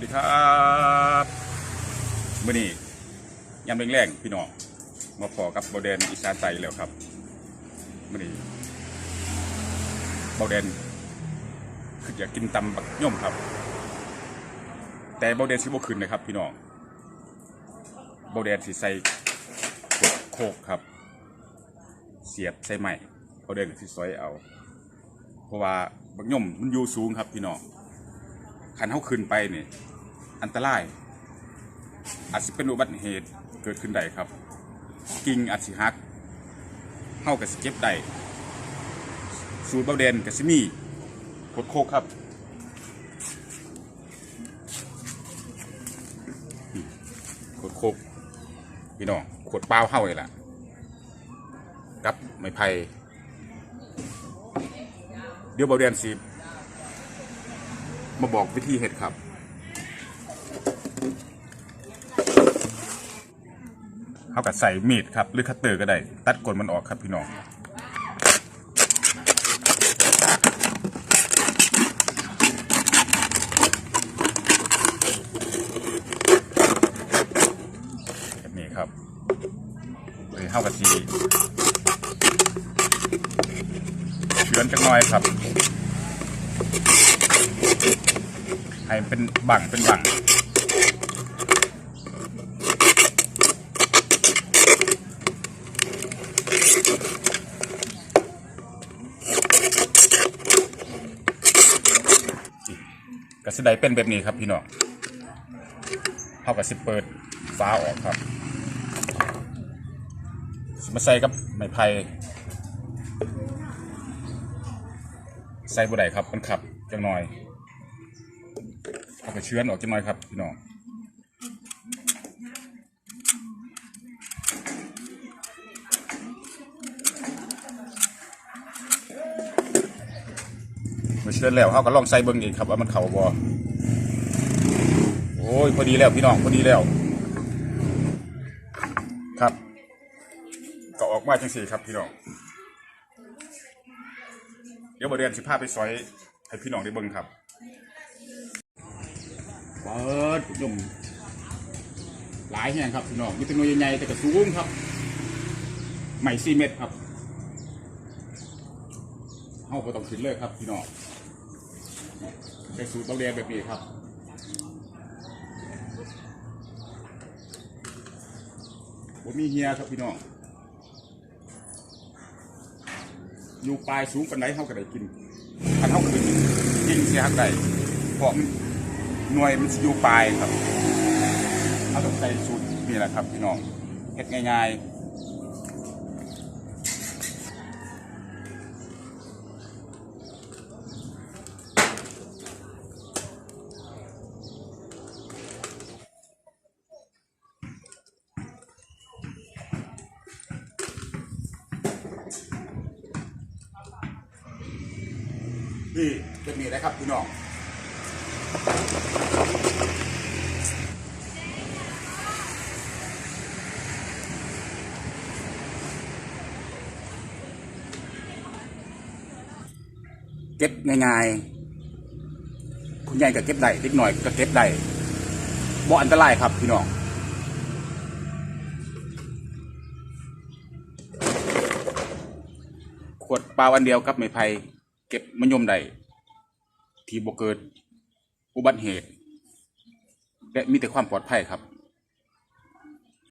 วัสดีครับมื่อนี้ยามแรงๆพี่น้องมาพอกับเบาแดนอีสานใต้แล้วครับมื่อนี้เบาแดนคืออยากกินตำบักย่อมครับ แต่เบาแดนสิบขึ้นนะครับ พี่น้องเบาแดนสิใส่ขวดโคกครับ เสียบใส่ใหม่เบาแดนก็สิซอยเอา เพราะว่าบักย่อมมันอยู่สูงครับพี่น้องขันเขาขึ้นไปเนี่ย อันตราย อาจจะเป็นอุบัติเหตุเกิดขึ้นได้ครับ กิ่งอาจสิหักเข้ากับสเก็บได้สูตรเบาเดนกับซิมีกดโคกครับกดโคกพี่น้องขวดเปล่าเข้าเลยล่ะกับไม้ไผ่เดี๋ยวเบาเดนสิมาบอกวิธีเห็ดครับ เขากับใส่มีดครับหรือคัตเตอร์ก็ได้ ตัดกลมันออกครับพี่น้องแบบนี้ครับเลยเข้ากับทีเชื้อนจักน่อยครับให้เป็นบังเป็นบัง กระสไดเป็นแบบนี้ครับพี่น้องเท่ากับสิเปิดฟ้าออกครับสิมาใส่กับไม้ไผ่ใส่บุได้ครับมันขับจังหน่อยเอาไปเชื้อนออกจังหน่อยครับพี่น้อง มาเชื้อแล้วเขาก็ลองใส่เบิ้งอีกครับว่ามันเข่าบ่โอ้ยพอดีแล้วพี่น้องพอดีแล้ว ครับก็ออกมาจังสี่ครับพี่น้องเดี๋ยวบริเวณสิภาพไปซอยให้พี่น้องได้เบิ้งครับเปิดยมหลายแห่งครับพี่น้องมีตัวน่วยใหญ่แต่กระสูงครับใหม่สี่เมตรครับเฮาก็ต้องขึ้นเลยครับพี่น้อง ใช้สูตรเบาแดงแบบนี้ครับผมมีเฮียครับพี่น้อง อยู่ปลายสูงปันไดเฮาก็ได้กินถ้าเฮาขึ้นกินเสียหักได้เพราะมันหน่วยมันอยู่ปลายครับเอาต้องใส่สูตรนี่แหละครับพี่น้องเฮ็ดง่ายๆ นี่เป็นนี่นะครับพี่น้องเก็บง่ายๆคุณยายก็เก็บได้เล็กหน่อยก็เก็บได้บ่อันตรายครับพี่น้องขวดเปล่าอันเดียวกับไม้ไผ่ เก็บมะยมใดที่บ่เกิดอุบัติเหตุและมีแต่ความปลอดภัยครับ